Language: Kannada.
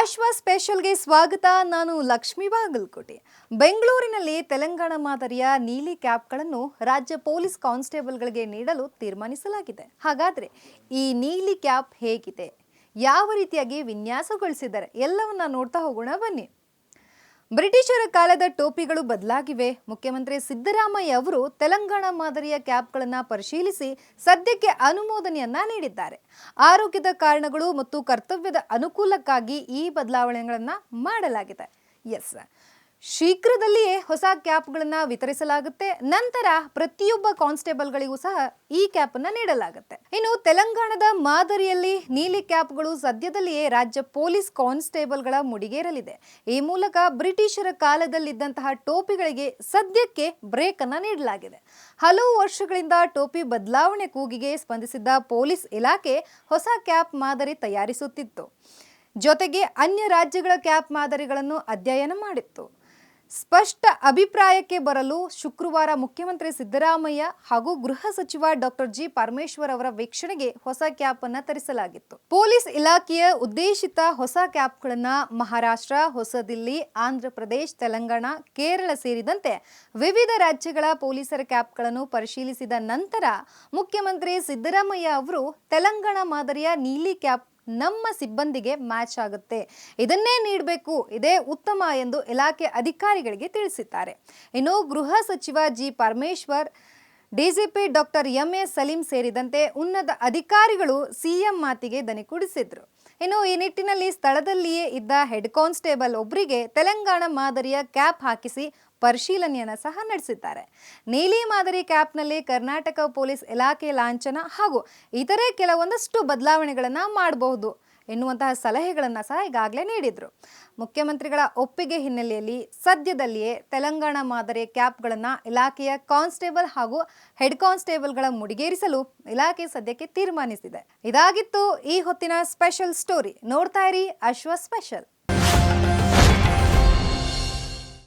ಅಶ್ವ ಸ್ಪೆಷಲ್ಗೆ ಸ್ವಾಗತ. ನಾನು ಲಕ್ಷ್ಮೀ ಬಾಗಲಕೋಟೆ. ಬೆಂಗಳೂರಿನಲ್ಲಿ ತೆಲಂಗಾಣ ಮಾದರಿಯ ನೀಲಿ ಕ್ಯಾಪ್ಗಳನ್ನು ರಾಜ್ಯ ಪೊಲೀಸ್ ಕಾನ್ಸ್ಟೇಬಲ್ಗಳಿಗೆ ನೀಡಲು ತೀರ್ಮಾನಿಸಲಾಗಿದೆ. ಹಾಗಾದರೆ ಈ ನೀಲಿ ಕ್ಯಾಪ್ ಹೇಗಿದೆ? ಯಾವ ರೀತಿಯಾಗಿ ವಿನ್ಯಾಸಗೊಳಿಸಿದ್ದಾರೆ? ಎಲ್ಲವನ್ನ ನೋಡ್ತಾ ಹೋಗೋಣ ಬನ್ನಿ. ಬ್ರಿಟಿಷರ ಕಾಲದ ಟೋಪಿಗಳು ಬದಲಾಗಿವೆ. ಮುಖ್ಯಮಂತ್ರಿ ಸಿದ್ದರಾಮಯ್ಯ ಅವರು ತೆಲಂಗಾಣ ಮಾದರಿಯ ಕ್ಯಾಬ್ಗಳನ್ನು ಪರಿಶೀಲಿಸಿ ಸದ್ಯಕ್ಕೆ ಅನುಮೋದನೆಯನ್ನ ನೀಡಿದ್ದಾರೆ. ಆರೋಗ್ಯದ ಕಾರಣಗಳು ಮತ್ತು ಕರ್ತವ್ಯದ ಅನುಕೂಲಕ್ಕಾಗಿ ಈ ಬದಲಾವಣೆಗಳನ್ನು ಮಾಡಲಾಗಿದೆ. ಎಸ್. ಶೀಘ್ರದಲ್ಲಿಯೇ ಹೊಸ ಕ್ಯಾಪ್ಗಳನ್ನು ವಿತರಿಸಲಾಗುತ್ತೆ. ನಂತರ ಪ್ರತಿಯೊಬ್ಬ ಕಾನ್ಸ್ಟೇಬಲ್ಗಳಿಗೂ ಸಹ ಈ ಕ್ಯಾಪ್ ಅನ್ನ ನೀಡಲಾಗುತ್ತೆ. ಇನ್ನು ತೆಲಂಗಾಣದ ಮಾದರಿಯಲ್ಲಿ ನೀಲಿ ಕ್ಯಾಪ್ಗಳು ಸದ್ಯದಲ್ಲಿಯೇ ರಾಜ್ಯ ಪೊಲೀಸ್ ಕಾನ್ಸ್ಟೇಬಲ್ಗಳ ಮುಡಿಗೇರಲಿದೆ. ಈ ಮೂಲಕ ಬ್ರಿಟಿಷರ ಕಾಲದಲ್ಲಿದ್ದಂತಹ ಟೋಪಿಗಳಿಗೆ ಸದ್ಯಕ್ಕೆ ಬ್ರೇಕ್ ಅನ್ನ ನೀಡಲಾಗಿದೆ. ಹಲವು ವರ್ಷಗಳಿಂದ ಟೋಪಿ ಬದಲಾವಣೆ ಕೂಗಿಗೆ ಸ್ಪಂದಿಸಿದ್ದ ಪೊಲೀಸ್ ಇಲಾಖೆ ಹೊಸ ಕ್ಯಾಪ್ ಮಾದರಿ ತಯಾರಿಸುತ್ತಿತ್ತು. ಜೊತೆಗೆ ಅನ್ಯ ರಾಜ್ಯಗಳ ಕ್ಯಾಪ್ ಮಾದರಿಗಳನ್ನು ಅಧ್ಯಯನ ಮಾಡಿತ್ತು. ಸ್ಪಷ್ಟ ಅಭಿಪ್ರಾಯಕ್ಕೆ ಬರಲು ಶುಕ್ರವಾರ ಮುಖ್ಯಮಂತ್ರಿ ಸಿದ್ದರಾಮಯ್ಯ ಹಾಗೂ ಗೃಹ ಸಚಿವ ಡಾಕ್ಟರ್ ಜಿ ಪರಮೇಶ್ವರ್ ಅವರ ವೀಕ್ಷಣೆಗೆ ಹೊಸ ಕ್ಯಾಪ್ ಅನ್ನ ತರಿಸಲಾಗಿತ್ತು. ಪೊಲೀಸ್ ಇಲಾಖೆಯ ಉದ್ದೇಶಿತ ಹೊಸ ಕ್ಯಾಪ್ಗಳನ್ನ ಮಹಾರಾಷ್ಟ್ರ ಹೊಸದಿಲ್ಲಿ ಆಂಧ್ರ ಪ್ರದೇಶ್, ತೆಲಂಗಾಣ, ಕೇರಳ ಸೇರಿದಂತೆ ವಿವಿಧ ರಾಜ್ಯಗಳ ಪೊಲೀಸರ ಕ್ಯಾಪ್ಗಳನ್ನು ಪರಿಶೀಲಿಸಿದ ನಂತರ ಮುಖ್ಯಮಂತ್ರಿ ಸಿದ್ದರಾಮಯ್ಯ ಅವರು ತೆಲಂಗಾಣ ಮಾದರಿಯ ನೀಲಿ ಕ್ಯಾಪ್ ನಮ್ಮ ಸಿಬ್ಬಂದಿಗೆ ಮ್ಯಾಚ್ ಆಗುತ್ತೆ. ಇದನ್ನೇ ನೀಡಬೇಕು. ಇದೇ ಉತ್ತಮ ಎಂದು ಇಲಾಖೆ ಅಧಿಕಾರಿಗಳಿಗೆ ತಿಳಿಸಿದ್ದಾರೆ. ಇನ್ನು ಗೃಹ ಸಚಿವ G. Parameshwar DGP doctor M A Saleem ಸೇರಿದಂತೆ ಉನ್ನತ ಅಧಿಕಾರಿಗಳು ಸಿಎಂ ಮಾತಿಗೆ ದನಿ ಕುಡಿಸಿದ್ರು. ಇನ್ನು ಈ ನಿಟ್ಟಿನಲ್ಲಿ ಸ್ಥಳದಲ್ಲಿಯೇ ಇದ್ದ ಹೆಡ್ ಕಾನ್ಸ್ಟೇಬಲ್ ಒಬ್ಬರಿಗೆ ತೆಲಂಗಾಣ ಮಾದರಿಯ ಕ್ಯಾಪ್ ಹಾಕಿಸಿ ಪರಿಶೀಲನೆಯನ್ನು ಸಹ ನಡೆಸಿದ್ದಾರೆ. ನೀಲಿ ಮಾದರಿ ಕ್ಯಾಪ್ನಲ್ಲಿ ಕರ್ನಾಟಕ ಪೊಲೀಸ್ ಇಲಾಖೆ ಲಾಂಛನ ಹಾಗೂ ಇತರೆ ಕೆಲವೊಂದಷ್ಟು ಬದಲಾವಣೆಗಳನ್ನು ಮಾಡಬಹುದು. ಎನ್ನುವಂತಹ ಸಲಹೆಗಳನ್ನು ಸಹ ಈಗಾಗಲೇ ನೀಡಿದರು. ಮುಖ್ಯಮಂತ್ರಿಗಳ ಒಪ್ಪಿಗೆ ಹಿನ್ನೆಲೆಯಲ್ಲಿ ಸದ್ಯದಲ್ಲಿಯೇ ತೆಲಂಗಾಣ ಮಾದರಿಯ ಕ್ಯಾಪ್ಗಳನ್ನು ಇಲಾಖೆಯ ಕಾನ್ಸ್ಟೇಬಲ್ ಹಾಗೂ ಹೆಡ್ ಕಾನ್ಸ್ಟೇಬಲ್ಗಳ ಮುಡಿಗೇರಿಸಲು ಇಲಾಖೆ ಸದ್ಯಕ್ಕೆ ತೀರ್ಮಾನಿಸಿದೆ. ಇದಾಗಿತ್ತು ಈ ಹೊತ್ತಿನ ಸ್ಪೆಷಲ್ ಸ್ಟೋರಿ. ನೋಡ್ತಾ ಇರಿ ಅಶ್ವ ಸ್ಪೆಷಲ್.